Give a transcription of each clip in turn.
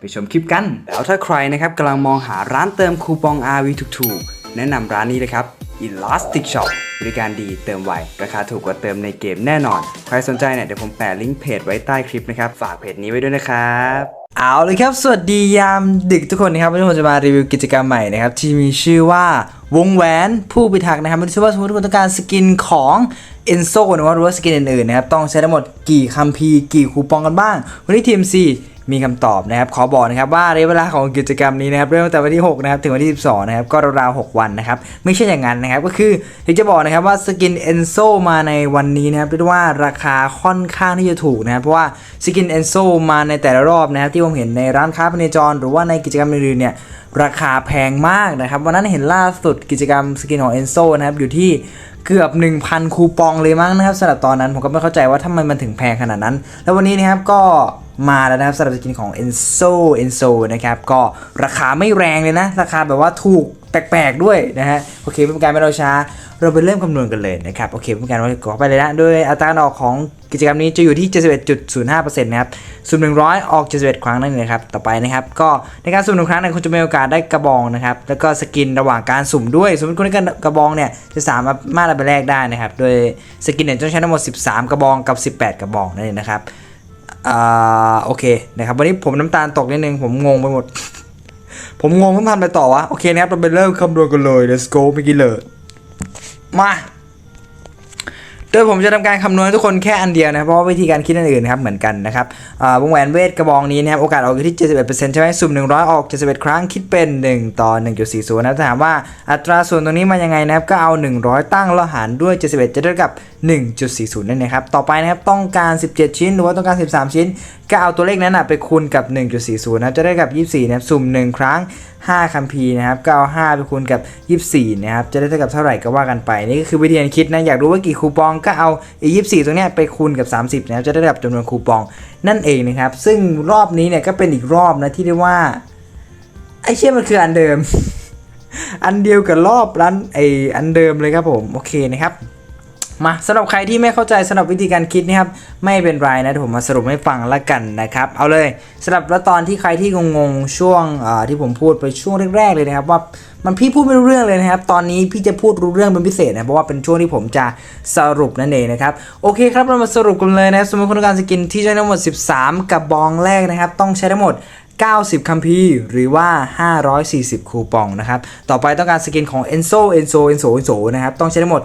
ไปชมคลิปกัน แล้วถ้าใครนะครับกำลังมองหาร้านเติมคูปอง RV ถูกๆ แนะนำร้านนี้เลยครับ Elastic Shop บริการดีเติมไว ราคาถูกกว่าเติมในเกมแน่นอน ใครสนใจเนี่ยเดี๋ยวผมแปะลิงก์เพจไว้ใต้คลิปนะครับ ฝากเพจนี้ไว้ด้วยนะครับเอาเลยครับ สวัสดียามดึกทุกคนนะครับวันนี้ผมจะมารีวิวกิจกรรมใหม่นะครับที่มีชื่อว่าวงแหวนผู้พิทักษ์นะครับไม่รู้ว่าสมมติคุณต้องการสกินของเอนโซนะหรือว่าสกินอื่นๆนะครับต้องใช้ทั้งหมดกี่คัมภีร์กี่คูปองกันบ้าง วันนี้ทีม C มีคำตอบนะครับ ขอบอกนะครับว่าระยะเวลาของกิจกรรมนี้นะครับเริ่มตั้งแต่วันที่ 6 นะครับ ถึงวันที่ 12 นะครับ ก็ราวๆ6วันนะครับ ไม่ใช่อย่างนั้นนะครับ ก็คืออยากจะบอกนะครับว่าสกินเอนโซมาในวันนี้นะครับเรียกว่าราคาค่อนข้างที่จะถูกนะครับ เพราะว่าสกินเอนโซมาในแต่ละรอบนะครับที่ผมเห็นในร้านค้าภายในจร หรือว่าในกิจกรรมอื่นๆเนี่ยราคาแพงมากนะครับ วันนั้นเห็นล่าสุดกิจกรรมสกินของเอนโซนะครับอยู่ที่เกือบ 1,000 คูปองเลยมั้งนะครับสำหรับตอนนั้นผมก็ไม่เข้าใจว่าทำไมมันถึงแพงขนาดนั้น แล้ววันนี้นะครับก็มาแล้วนะครับสำหรับสกินของ Enzo Enzo นะครับก็ราคาไม่แรงเลยนะ ราคาแบบว่าถูกแปลกๆด้วยนะฮะโอเคไม่เป็นการไม่เราช้า เราไปเริ่มคำนวณกันเลยนะครับโอเคไม่เป็นการว่าไปเลยนะโดยอัตราการออกของกิจกรรมนี้จะอยู่ที่ 71.05%นะครับสุ่ม100 ออก 71 ครั้งนั่นเองนะครับต่อไปนะครับก็ในการสุ่มหนึ่งครั้งเนี่ยคุณจะมีโอกาสได้กระบองนะครับแล้วก็สกินระหว่างการสุ่มด้วย สมมติคุณได้กระบองเนี่ยจะสามารถเอาไปแลกได้นะครับโดยสกินเนี่ยต้องใช้ทั้งหมด 13 กระบองกับ 18 กระบองนั่นเองนะครับอ่าโอเคนะครับวันนี้ผมน้ำตาลตกนิดนึงผมงงไปหมด ผมงงต้องทำไปต่อวะโอเคนะครับเราไปเริ่มคำนวณกันเลย let's go ไม่กี่เลย มาโดยผมจะทำการคำนวณให้ทุกคนแค่อันเดียวนะเพราะว่าวิธีการคิดอันอื่นนะครับเหมือนกันนะครับวงแหวนเวทกระบองนี้นะครับโอกาสออกอยู่ที่ 71%ใช่ไหมสุ่ม 100 ออก 71 ครั้งคิดเป็น 1 ต่อ 1.40 นะถาถามว่าอัตราส่วนตรงนี้มายังไงนะครับก็เอา 100 ตั้งแล้วหารด้วย 71 จะเท่ากับ1.40 นั่นเองครับ ต่อไปนะครับต้องการ 17 ชิ้น หรือว่าต้องการ 13 ชิ้น ก็เอาตัวเลขนั้นนะไปคูณกับ 1.40 นะจะได้กับ 24 นะครับ สุ่ม 1 ครั้ง 5คัมภีร์นะครับก็เอา5ไปคูณกับ 24 นะครับ จะได้เท่ากับเท่าไหร่ก็ว่ากันไป นี่ก็คือวิธีการคิดนะ อยากรู้ว่ากี่คูปองก็เอาอี24 ตรงเนี้ยไปคูณกับ 30 นะครับ จะได้กับจำนวนคูปองนั่นเองนะครับ ซึ่งรอบนี้เนี่ยก็เป็นอีกรอบนะที่เรียกว่าไอ้เชี่ยมันคืออันเดิม อันเดียวกับรอบร้านไออันเดิมเลยครับผม โอเคนะครับ มาสำหรับใครที่ไม่เข้าใจสำหรับวิธีการคิดนะครับไม่เป็นไรนะเดี๋ยวผมมาสรุปให้ฟังละกันนะครับเอาเลยสำหรับแล้วตอนที่ใครที่งงๆช่วงที่ผมพูดไปช่วงแรกๆเลยนะครับว่ามันพี่พูดไม่รู้เรื่องเลยนะครับ ตอนนี้พี่จะพูดรู้เรื่องเป็นพิเศษนะเพราะว่าเป็นช่วงที่ผมจะสรุปนั่นเองนะครับโอเคครับเรามาสรุปกันเลยนะสมมติคุณการสกินที่ใช้ทั้งหมด 13กับบองแรกนะครับ ต้องใช้ทั้งหมด 90 คัมภีร์หรือว่า 540 คูปองนะครับ ต่อไปต้องการสกินของ Enzo Enzo Enzo Enzo นะครับ ต้องใช้ทั้งหมด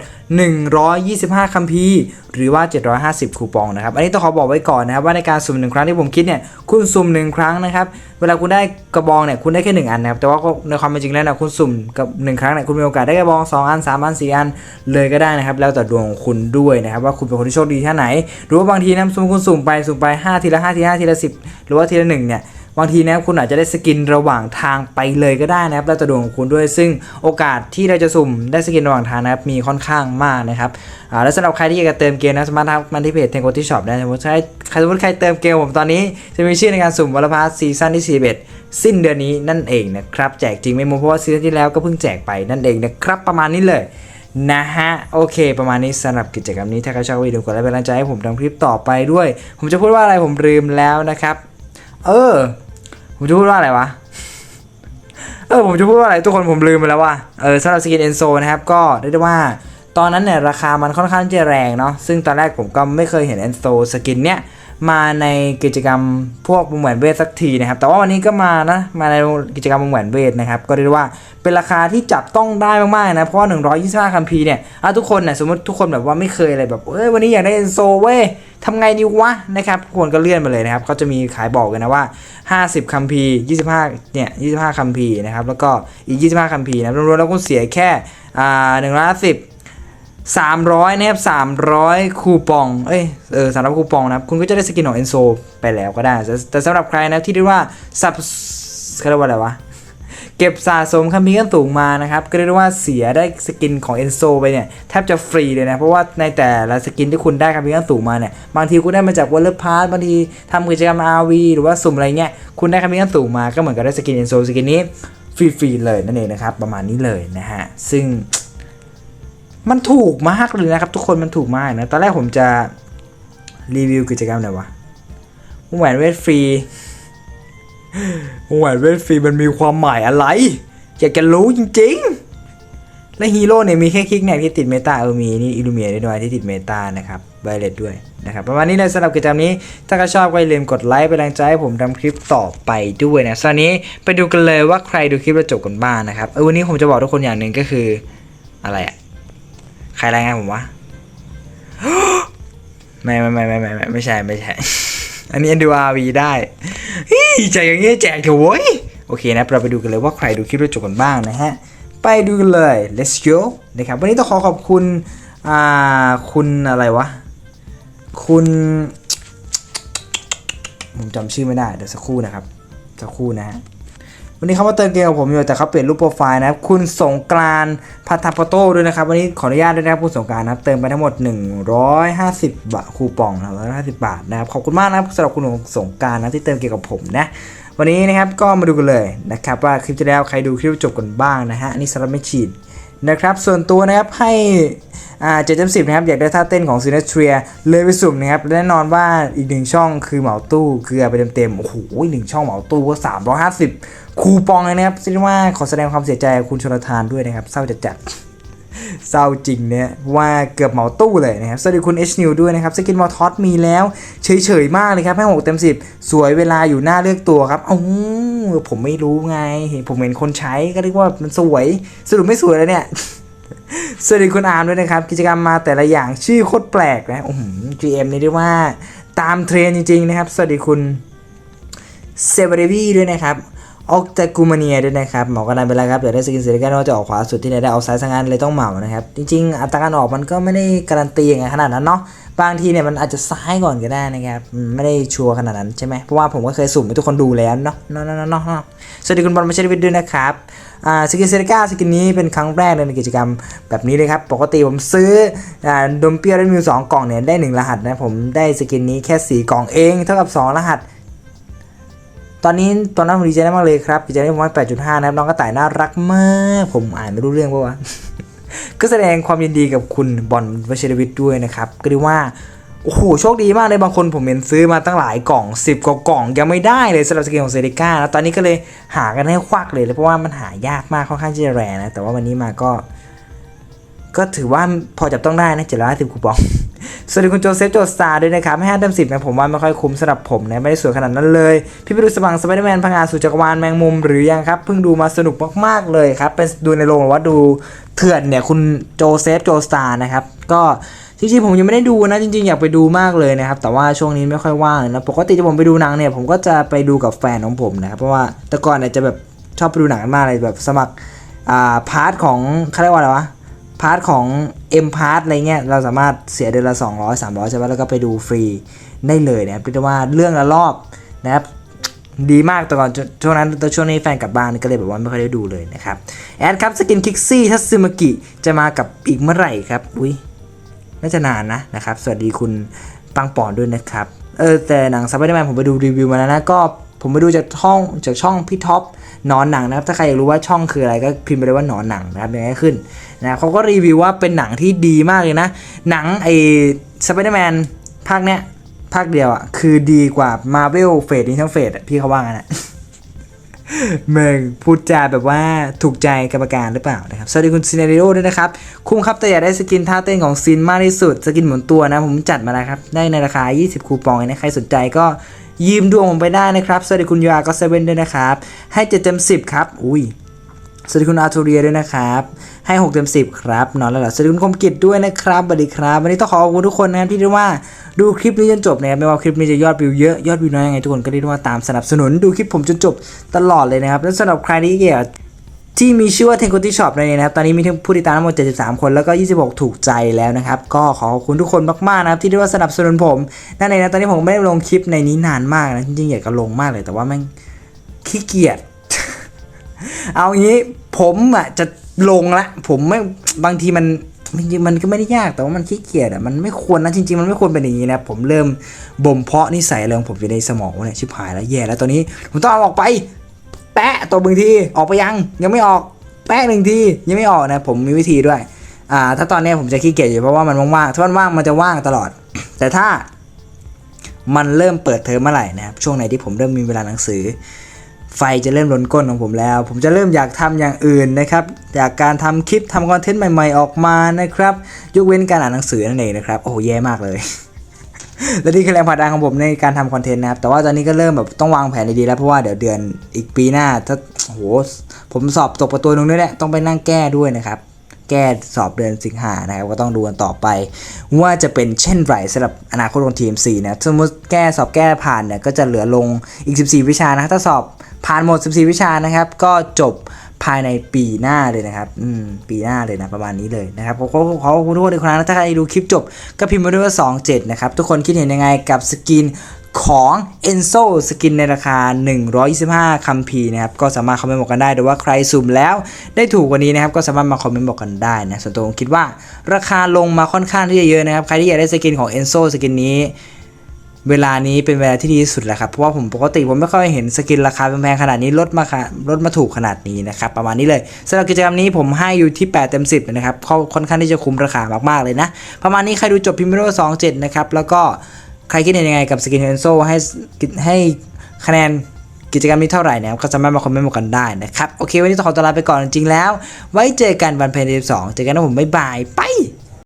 125 คัมภีร์หรือว่า 750 คูปองนะครับ อันนี้ต้องขอบอกไว้ก่อนนะครับว่าในการสุ่มหนึ่งครั้งที่ผมคิดเนี่ย คุณสุ่มหนึ่งครั้งนะครับ เวลาคุณได้กระบองเนี่ย คุณได้แค่1อันนะครับ แต่ว่าในความเป็นจริงแล้วนะคุณสุ่มกับ1ครั้งเนี่ย คุณมีโอกาสได้กระบอง 2 อัน 3 อัน 4 อัน เลยก็ได้นะครับ แล้วแต่ดวงของคุณด้วยนะครับ ว่าคุณเป็นคนที่โชคดีแค่ไหน หรือว่าบางทีนะสมมติคุณสุ่มไป สุ่มไป 5 ทีละ 5 ทีละ5ทีละ 10 หรือว่าทีละ1เนี่ย บางทีนะครับคุณอาจจะได้สกินระหว่างทางไปเลยก็ได้นะครับแล้วแต่ดวงของคุณด้วย ซึ่งโอกาสที่เราจะสุ่มได้สกินระหว่างทางนะครับมีค่อนข้างมากนะครับอ่าแล้วสำหรับใครที่อยากจะเติมเกมนะสามารถทักมาที่เพจเทงโกที่ช็อปได้สมมติใช้ใครสมมติใครเติมเกมผมตอนนี้จะมีชื่อในการสุ่มวอลพาสซีซั่นที่41สิ้นเดือนนี้นั่นเองนะครับแจกจริงไม่โมเพราะว่าซีซั่นที่แล้วก็เพิ่งแจกไปนั่นเองนะครับประมาณนี้เลยนะฮะ โอเค ประมาณนี้สำหรับกิจกรรมนี้ ถ้าใครชอบวิดีโอกดไลค์เป็นกำลังใจให้ผมทำคลิปต่อไปด้วย ผมจะพูดว่าอะไรผมลืมแล้วนะครับ เออ ผมจะพูดว่าอะไรวะ เออผมจะพูดว่าอะไรทุกคนผมลืมไปแล้วว่าเออสำหรับสกินเอนโซนะครับก็เรียกได้ว่าตอนนั้นเนี่ยราคามันค่อนข้างจะแรงเนาะซึ่งตอนแรกผมก็ไม่เคยเห็นเอนโซสกินเนี่ย มาในกิจกรรมพวกวงแหวนเวทสักทีนะครับ แต่ว่าวันนี้ก็มานะ มาในกิจกรรมวงแหวนเวทนะครับ ก็เรียกว่าเป็นราคาที่จับต้องได้มากๆนะ เพราะว่า125คัมภีร์เนี่ยอะทุกคนเนี่ยสมมติทุกคนแบบว่าไม่เคยอะไรแบบ เอ้ยวันนี้อยากได้เอนโซเว้ยทำไงดีวะนะครับทุกคนก็เลื่อนมาเลยนะครับ ก็จะมีขายบอกกันนะว่า 50คัมภีร์25 เนี่ย 25คัมภีร์นะครับ แล้วก็อีก 25คัมภีร์นะรวมๆแล้วคุณเสียแค่ อ่า110 300นะครับ300 คูปอง เอ้ย เออ300คูปองนะครับ คุณก็จะได้สกินของเอนโซไปแล้วก็ได้ แต่สำหรับใครนะที่เรียกว่าสับเขาเรียกว่าอะไรวะ เก็บสะสมคัมภีร์ขั้นสูงมานะครับ ก็เรียกว่าเสียได้สกินของเอนโซไปเนี่ย แทบจะฟรีเลยนะ เพราะว่าในแต่ละสกินที่คุณได้คัมภีร์ขั้นสูงมาเนี่ย บางทีคุณได้มาจากวอลเลอร์พาร์บางทีทำกิจกรรม RV หรือว่าสุ่มอะไรเงี้ย คุณได้คัมภีร์ขั้นสูงมา ก็เหมือนกับได้สกินเอนโซสกินนี้ฟรีๆเลยนั่นเองนะครับ ประมาณนี้เลยนะฮะ ซึ่ง มันถูกมากเลยนะครับ ทุกคนมันถูกมากนะ ตอนแรกผมจะรีวิวกิจกรรมไหนวะวงแหวนเวทฟรีวงแหวนเวทฟรีมันมีความหมายอะไร อยากจะรู้จริง ๆ และฮีโร่เนี่ยมีแค่คลิกแนกที่ติดเมตาเออมีนี่อิลูเมียด้วยที่ติดเมตานะครับไบเลตด้วยนะครับประมาณนี้เลยสำหรับกิจกรรมนี้ ถ้าใครชอบก็อย่าลืมกดไลค์เป็นแรงใจให้ผมทำคลิปต่อไปด้วยนะตอนนี้ไปดูกันเลยว่าใครดูคลิปแล้วจบกันบ้างนะครับเออวันนี้ผมจะบอกทุกคนอย่างหนึ่งก็คืออะไรอะ รรายงานผมวะไม่ไม่ไม่ไม่ไม่ไม่ไม่ใช่ไม่ใช่ อันนี้ดู RV ได้ฮี่แจอย่างเงี้ยแจกเถอะเว้ยโอเคนะเราไปดูกันเลยว่าใครดูคลิปแล้วจบกันบ้างนะฮะ ไปดูกันเลย let's go นะครับวันนี้ต้องขอขอบคุณอ่าคุณอะไรวะ คุณผมจำชื่อไม่ได้เดี๋ยวสักครู่นะครับ สักครู่นะฮะ วันนี้เขามาเติมเกมกับผมอยู่แต่เขาเปลี่ยนรูปโปรไฟล์นะครับคุณสงกรานพัทาปโต้ด้วยนะครับวันนี้ขออนุญาตด้วยนะครับคุณสงกรานนะครับเติมไปทั้งหมด 150 บาทคูปองนะครับ150 บาทนะครับขอบคุณมากนะครับสำหรับคุณสงกรานนะที่เติมเกมกับผมนะวันนี้นะครับก็มาดูกันเลยนะครับว่าคลิปที่แล้วใครดูคลิปจบกันบ้างนะฮะอันนี้สำหรับไม่ฉีดนะครับส่วนตัวนะครับให้อ่าเจ็ดเต็มสิบนะครับอยากได้ท่าเต้นของซีเนสเทรียเลยไปสุ่มนะครับแน่นอนว่าอีกหนึ่งช่องคือเหมาตู้คือเอาไปเต็มๆโอ้โหหนึ่งช่องเหมาตู้ก็สามร้อยห้าสิบ คูปองเลยนะครับซึ่งว่าขอแสดงความเสียใจกับคุณชนทานด้วยนะครับ เศร้าจัดจัดๆเศร้าจริงเนี่ยว่าเกือบเหมาตู้เลยนะครับ สวัสดีคุณ H New ด้วยนะครับ สกินมอทอสมีแล้ว เฉยๆ มากเลยครับให้6เต็ม10สวยเวลาอยู่หน้าเลือกตัวครับเอ้าผมไม่รู้ไง ผมเห็นคนใช้ก็เรียกว่ามันสวยสรุปไม่สวยแล้วเนี่ยสวัสดีคุณอาร์มด้วยนะครับ กิจกรรมมาแต่ละอย่างชื่อโคตรแปลกนะโอ้โห GM นี่เรียกว่าตามเทรนจริงๆนะครับ สวัสดีคุณเซเบเรวีด้วยนะครับ ออกจากกูมาเนียด้วยนะครับเหมากันไปแล้วครับเดี๋ยวได้สกินเซริกันว่าจะออกขวาสุดที่ไหนได้เอาซ้ายสังงานเลยต้องเหมานะครับ จริง ๆ อัตราการออกมันก็ไม่ได้การันตีอย่างไงขนาดนั้นเนาะบางทีเนี่ยมันอาจจะซ้ายก่อนก็ได้นะครับไม่ได้ชัวร์ขนาดนั้นใช่ไหมเพราะว่าผมก็เคยสุ่มให้ทุกคนดูแล้วเนาะเนาะเนาะเนาะสวัสดีคุณบอลมาเชลวิทด้วยนะครับอ่าสกินเซริก้าสกินนี้เป็นครั้งแรกในกิจกรรมแบบนี้เลยครับ ปกติผมซื้ออ่าดมเปียวได้มิวสองกล่องเนี่ยได้ 1 รหัสนะผมได้สกินนี้แค่ 4 กล่องเอง เท่ากับ 2 รหัส ตอนนี้ตอนนั้นผมดีใจมากเลยครับดีใจได้ประมาณ8.5 นะครับ น้องกระต่ายน่ารักมาก ผมอ่านไม่รู้เรื่องปะวะ ก็แสดงความยินดีกับคุณบอลวชิรวิทย์ด้วยนะครับ ก็เรียกว่า โอ้โห โชคดีมากเลย บางคนผมเห็นซื้อมาตั้งหลายกล่อง 10 กว่ากล่องยังไม่ได้เลยสำหรับสกินของเซริก้าแล้วตอนนี้ก็เลยหากันให้ควักเลยเพราะว่ามันหายากมากค่อนข้างที่จะแรงนะ แต่ว่าวันนี้มาก็ ก็ถือว่าพอจับต้องได้นะเจ็ดร้อยสิบคูปอง สวัสดีคุณโจเซฟโจสตาร์ด้วยนะครับให้ห้าเต็มสิบนะผมว่าไม่ค่อยคุ้มสำหรับผมนะไม่ได้สวยขนาดนั้นเลย พี่ไปดูสบังสไปเดอร์แมนพังงานสู่จักรวาลแมงมุมหรือยังครับเพิ่งดูมาสนุกมากๆเลยครับเป็นดูในโรงหรือว่าดูเถื่อนเนี่ยคุณโจเซฟโจสตาร์นะครับก็จริงๆผมยังไม่ได้ดูนะจริงๆ อยากไปดูมากเลยนะครับ แต่ว่าช่วงนี้ไม่ค่อยว่างเลยนะปกติที่ผมไปดูหนังเนี่ยผมก็จะไปดูกับแฟนของผมนะครับเพราะว่าแต่ก่อนเนี่ยจะแบบชอบไปดูหนังกันมากเลยแบบสมัครอ่าพาร์ทของเขาเรียกว่าอะไรวะ พาร์ทของ M พาร์ทอะไรเงี้ยเราสามารถเสียเดือนละ 200 300 ใช่ไหมแล้วก็ไปดูฟรีได้เลยนะครับเรียกว่าเรื่องละรอบนะครับดีมากแต่ก่อนช่วงนั้นแต่ช่วงนี้แฟนกลับบ้านก็เลยแบบว่าไม่ค่อยได้ดูเลยนะครับ แอดครับสกินคิกซี่ทัซึมากิจะมากับอีกเมื่อไหร่ครับ อุ้ยน่าจะนานนะนะครับ สวัสดีคุณปังปอนด้วยนะครับ เออแต่หนังซับไบเดอร์แมนผมไปดูรีวิวมาแล้วนะ ก็ ผมไปดูจากช่องจากช่องพี่ท็อปหนอนหนังนะครับ ถ้าใครอยากรู้ว่าช่องคืออะไรก็พิมพ์ไปเลยว่าหนอนหนังนะครับยังไงขึ้นนะเขาก็รีวิวว่าเป็นหนังที่ดีมากเลยนะ หนังไอ้สไปเดอร์แมนภาคเนี้ยภาคเดียวอะ คือดีกว่ามาเวลเฟสนี้ทั้งเฟสพี่เขาว่างั้นนะเมืองพูดจาแบบว่าถูกใจกรรมการหรือเปล่านะครับ สวัสดีคุณซีนาริโอด้วยนะครับ คุ้มครับแต่อยากได้สกินท่าเต้นของซินมากที่สุด สกินหมุนตัวนะ ผมจัดมาแล้วครับ ได้ในราคา 20 คูปองนะ ใครสนใจก็ ยืมดวงผมไปได้นะครับ สวัสดีคุณยูอาก็เซเว่นด้วยนะครับ ให้เจ็ดเต็มสิบครับ อุ้ย สวัสดีคุณอาทูเรียด้วยนะครับ ให้6เต็ม10 ครับ นอนแล้วเหรอสวัสดีคุณคมกิจด้วยนะครับสวัสดีครับ วันนี้ต้องขอขอบคุณทุกคนนะครับที่ได้ว่าดูคลิปนี้จนจบนะครับ ไม่ว่าคลิปนี้จะยอดวิวเยอะ ยอดวิวน้อยยังไงทุกคนก็ได้ว่าตามสนับสนุนดูคลิปผมจนจบตลอดเลยนะครับ และสำหรับใครที่เกี่ย ที่มีชื่อว่า t e n k o t i Shop นั่นเองนะครับตอนนี้มีผู้ติดตามทั้งหมด 73 คนแล้วก็ 26 ถูกใจแล้วนะครับ ก็ขอขอบคุณทุกคนมากๆนะครับที่ได้ว่าสนับสนุนผมนั่นเองนะตอนนี้ผมไม่ได้ลงคลิปในนี้นานมากนะจริงๆอยากจะลงมากเลย แต่ว่าแม่งขี้เกียจเอางี้ผมอะจะลงละผมไม่บางทีมันจริงๆมันก็ไม่ได้ยากแต่ว่ามันขี้เกียจอะมันไม่ควรนะจริงๆ มันไม่ควรเป็นอย่างนี้นะผมเริ่มบ่มเพาะนิสัยเรื่องผมอยู่ในสมองเนี่ยชิบหายแล้วแย่แล้วตอนนี้ผมต้องเอาออกไป แปะตัวบางทีออกไปยังยังไม่ออกแปะหนึ่งทียังไม่ออกนะผมมีวิธีด้วยอ่าถ้าตอนนี้ผมจะขี้เกียจอยู่เพราะว่ามันว่างๆถ้ามันว่างมันจะว่างตลอด แต่ถ้ามันเริ่มเปิดเทอมเมื่อไหร่นะครับช่วงไหนที่ผมเริ่มมีเวลาหนังสือ ไฟจะเริ่มล้นก้นของผมแล้ว ผมจะเริ่มอยากทำอย่างอื่นนะครับอยากการทำคลิปทำคอนเทนต์ใหม่ๆออกมานะครับยกเว้นการอ่านหนังสือนั่นเองนะครับโอ้โหแย่มากเลย และนี่คือแรงผลักดันของผมในการทำคอนเทนต์นะครับ แต่ว่าตอนนี้ก็เริ่มแบบต้องวางแผนดีๆแล้ว เพราะว่าเดี๋ยวเดือนอีกปีหน้าถ้าโหผมสอบตกประตูนึงด้วยแหละต้องไปนั่งแก้ด้วยนะครับ แก้สอบเดือนสิงหานะครับก็ต้องดูกันต่อไป ว่าจะเป็นเช่นไรสำหรับอนาคตของทีม4นะสมมติแก้สอบแก้ผ่านเนี่ยก็จะเหลือลงอีก 14 วิชานะถ้าสอบผ่านหมด 14 วิชานะครับ ก็จบ ภายในปีหน้าเลยนะครับ อืม ปีหน้าเลยนะ ประมาณนี้เลยนะครับขอขอขอบคุณทุกคนอีกครั้งนะถ้าใครดูคลิปจบ ก็พิมพ์มาด้วยว่า27 นะครับ ทุกคนคิดเห็นยังไงกับสกินของ Enzo สกินในราคา 125 คัมพีนะครับ ก็สามารถคอมเมนต์บอกกันได้หรือว่าใครสุ่มแล้วได้ถูกกว่านี้นะครับ ก็สามารถมาคอมเมนต์บอกกันได้นะ ส่วนตัวผมคิดว่าราคาลงมาค่อนข้างที่จะเยอะนะครับ ใครที่อยากได้สกินของ Enzo สกินนี้ เวลานี้เป็นเวลาที่ดีที่สุดแล้วครับ เพราะว่าผมปกติผมไม่ค่อยเห็นสกินราคาแพงขนาดนี้ลดมาค่ะลดมาถูกขนาดนี้นะครับ ประมาณนี้เลยสำหรับกิจกรรมนี้ผมให้อยู่ที่ 8 เต็ม 10นะครับเขาค่อนข้างที่จะคุ้มราคามากๆเลยนะ ประมาณนี้ใครดูจบพิมพ์โร่สองเจ็ดนะครับ แล้วก็ใครคิดเห็นยังไงกับสกินเอนโซให้ให้คะแนนกิจกรรมนี้เท่าไหร่นะครับก็สามารถมาคอมเมนต์บอกกันได้นะครับ โอเค วันนี้ต้องขอตัวลาไปก่อนจริงๆแล้ว ไว้เจอกันวันเพลนที่12เจอกันนะผมบ๊ายบายไป